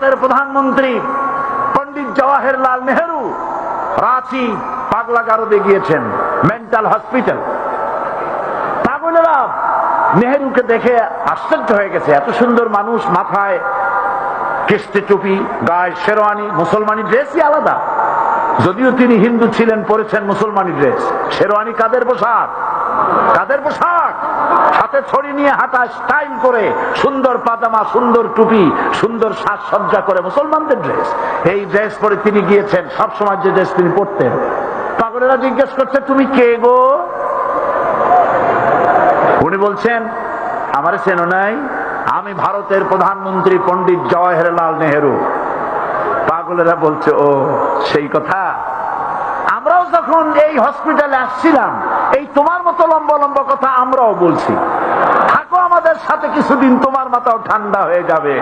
ভারতের প্রধানমন্ত্রী পন্ডিত জওয়াহরলাল নেহরু রাঁচি পাগলা গারদে গিয়েছেন, মেন্টাল হসপিটাল। পাগলেরা নেহেরুকে দেখে আশ্চর্য হয়ে গেছে, এত সুন্দর মানুষ, মাথায় কিস্তি টুপি, গায়ে শেরওয়ানি, মুসলমানি ড্রেসই আলাদা। যদিও তিনি হিন্দু ছিলেন পরেছেন মুসলমানি ড্রেস শেরওয়ানি কাদের পোশাক? কাদের পোশাক? হাতে ছড়ি নিয়ে হাঁটা স্টাইল করে সুন্দর পাজামা, সুন্দর টুপি, সুন্দর সাজসজ্জা করে মুসলমানদের ড্রেস এই ড্রেস পরে তিনি গিয়েছেন সব সময় যে ড্রেস তিনি পরতেন। পাগলেরা জিজ্ঞেস করছে, তুমি কে গো? উনি বলছেন, আমার চেনো নাই, আমি ভারতের প্রধানমন্ত্রী পণ্ডিত জওয়াহরলাল নেহেরু। পাগলেরা বলছে, ও, সেই কথা? আমরাও যখন এই হসপিটালে আসছিলাম, এই তোমার মতো লম্বা লম্বা কথা আমরাও বলছি। থাকো আমাদের সাথে, কিছুদিন তোমার মাথাও ঠান্ডা হয়ে যাবে।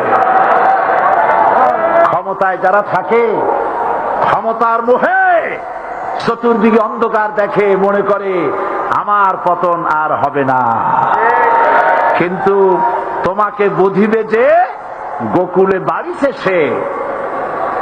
ক্ষমতায় যারা থাকে, ক্ষমতার মোহে চতুর্দিকে অন্ধকার দেখে মনে করে, আমার পতন আর হবে না। কিন্তু তোমাকে বুঝিবে যে, গোকুলে বাড়ি শেষে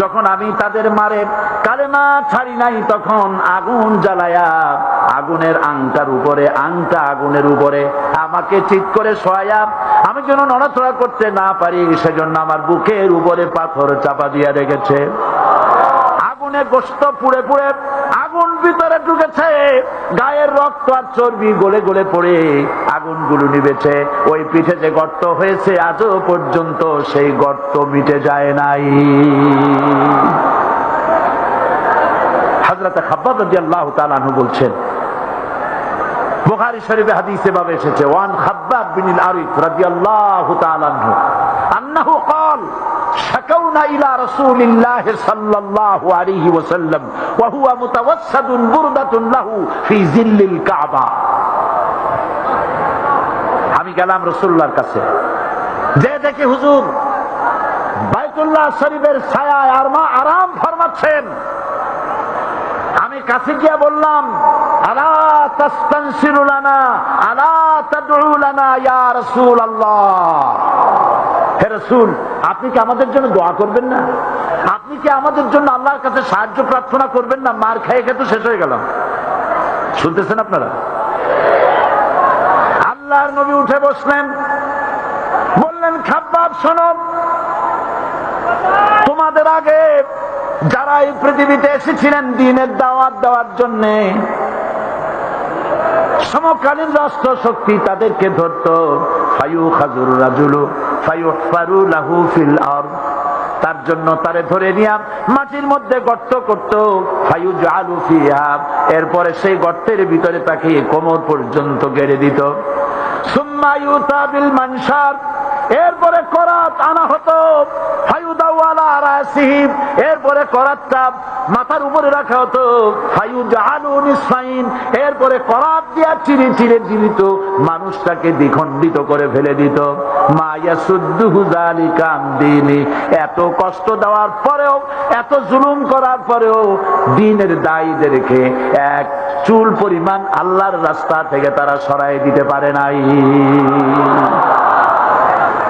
যখন আমি তাদের মারে কালেমা ছাড়ি নাই, তখন আগুন জ্বালায়া আগুনের আংটার উপরে, আংটা আগুনের উপরে আমাকে ঠিক করে শোয়া আমি যেন নড়াচড়া করতে না পারি, সেজন্য আমার বুকের উপরে পাথর চাপা দিয়া রেখেছে। আগুনে গোস্ত পুড়ে পুড়ে আগুন ভিতরে ঢুকেছে গায়ের রক্ত আর চর্বি গলে গলে পড়ে আগুনগুলো নিবেছে ওই পিঠে যে গর্ত হয়েছে, আজও পর্যন্ত সেই গর্ত মিটে যায় নাই। রাদিয়াল্লাহু তাআলা আনহু বলছেন, বুখারী শরীফে হাদিসে ভাবে এসেছে, ওয়ান খাব্বাব বিন আরিফ রাদিয়াল্লাহু তাআলা আনহু আন্নাহু কল শাকাউনা ইলা রাসূলিল্লাহ সাল্লাল্লাহু আলাইহি ওয়াসাল্লাম, ওয়া হুয়া মুতাওয়াসসাদুন বুরদাতুন লাহু ফি জিল্লিল কাবা। আমি গেলাম রাসূলুল্লাহর কাছে। যে দেখি হুজুর, বাইতুল্লাহ শরীফের ছায়ায় আর মা আরাম ফরমাচ্ছেন। আমি কাছে গিয়ে বললাম, আলা তাস্তানসিরু লানা, আলা তাদউ লানা ইয়া রাসূলুল্লাহ। হে রসুল, আপনি কি আমাদের জন্য দোয়া করবেন না? আপনি কি আমাদের জন্য আল্লাহর কাছে সাহায্য প্রার্থনা করবেন না? মার খেয়ে খেয়ে তো শেষ হয়ে গেলাম। শুনতেছেন আপনারা? আল্লাহর নবী উঠে বসলেন। বললেন, খাব্বাব, শোনো। তোমাদের আগে যারা এই পৃথিবীতে এসেছিলেন, দিনের দাওয়াত দেওয়ার জন্যে সমকালীন রাষ্ট্র শক্তি তাদেরকে ধরত ফায়ু খাজুর রাজুলু ফায়ু ফারু লাহু ফিল আর তার জন্য তারে ধরে নিয়া মাটির মধ্যে গর্ত করত ফায়ু জালু ফিহা। এরপরে সেই গর্তের ভিতরে তাকে কোমর পর্যন্ত গেড়ে দিত। সুম্মায়ু তাবিল মানসার এরপরে করাত আনা হতো এরপরে করাতটা মাথার উপরে রাখা হতো এরপরে করাত দিয়া চিরে চিরে দিত মানুষটাকে দ্বিখণ্ডিত করে ফেলে দিত। মায়া সুদ্দুহু জালিকা দিনী। এত কষ্ট দেওয়ার পরেও, এত জুলুম করার পরেও দিনের দায়ীদেরকে এক চুল পরিমাণ আল্লাহর রাস্তা থেকে তারা সরাই দিতে পারে নাই।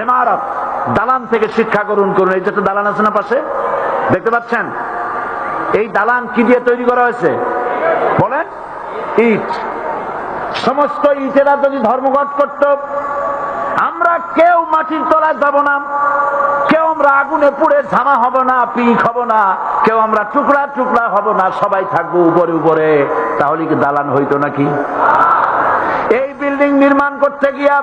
ইমারত দালান থেকে শিক্ষা গ্রহণ করুন। এই যে দালান আছে না পাশে? দেখতে পাচ্ছেন? এই দালান কি দিয়ে তৈরি করা হয়েছে? বলেন, ইট। সমস্ত ইটেরা যদি ধর্মঘট করত, আমরা কেউ মাটির তলায় যাব না। কেউ আমরা আগুনে পুড়ে ঝামা হব না, পিক হব না। কেউ আমরা টুকরা টুকরা হব না, সবাই থাকব উপরে উপরে। তাহলে কি দালান হইতো নাকি? এই বিল্ডিং নির্মাণ করতে গিয়া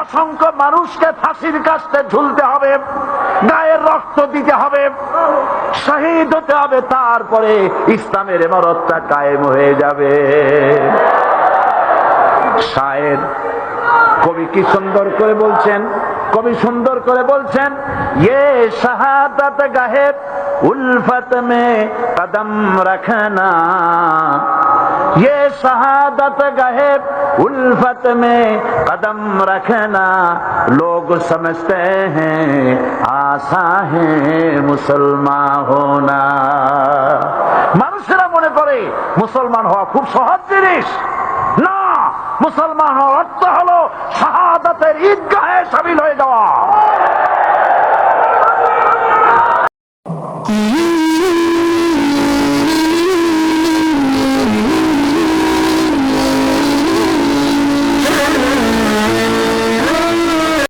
অসংখ্য মানুষকে ফাঁসির কাছতে ঝুলতে হবে, গায়ের রক্ত দিতে হবে, শহীদ হতে হবে, তারপরে ইসলামের এমারতটা কায়েম হয়ে যাবে। শায়ের কবি কি সুন্দর করে বলছেন? কবি সুন্দর করে বলছেন শাহাদাত গাহে উলফত মে কদম রাখনা। یہ شہادت گہے الفت میں قدم رکھنا لوگ سمجھتے ہیں آسا ہے মুসলমান ہونا মানুষেরা মনে করে, মুসলমান হওয়া খুব সহজ জিনিস। না, মুসলমান হওয়ার অর্থ হলো, শাহাদাতের ঈদগাহে সামিল হয়ে যাওয়া।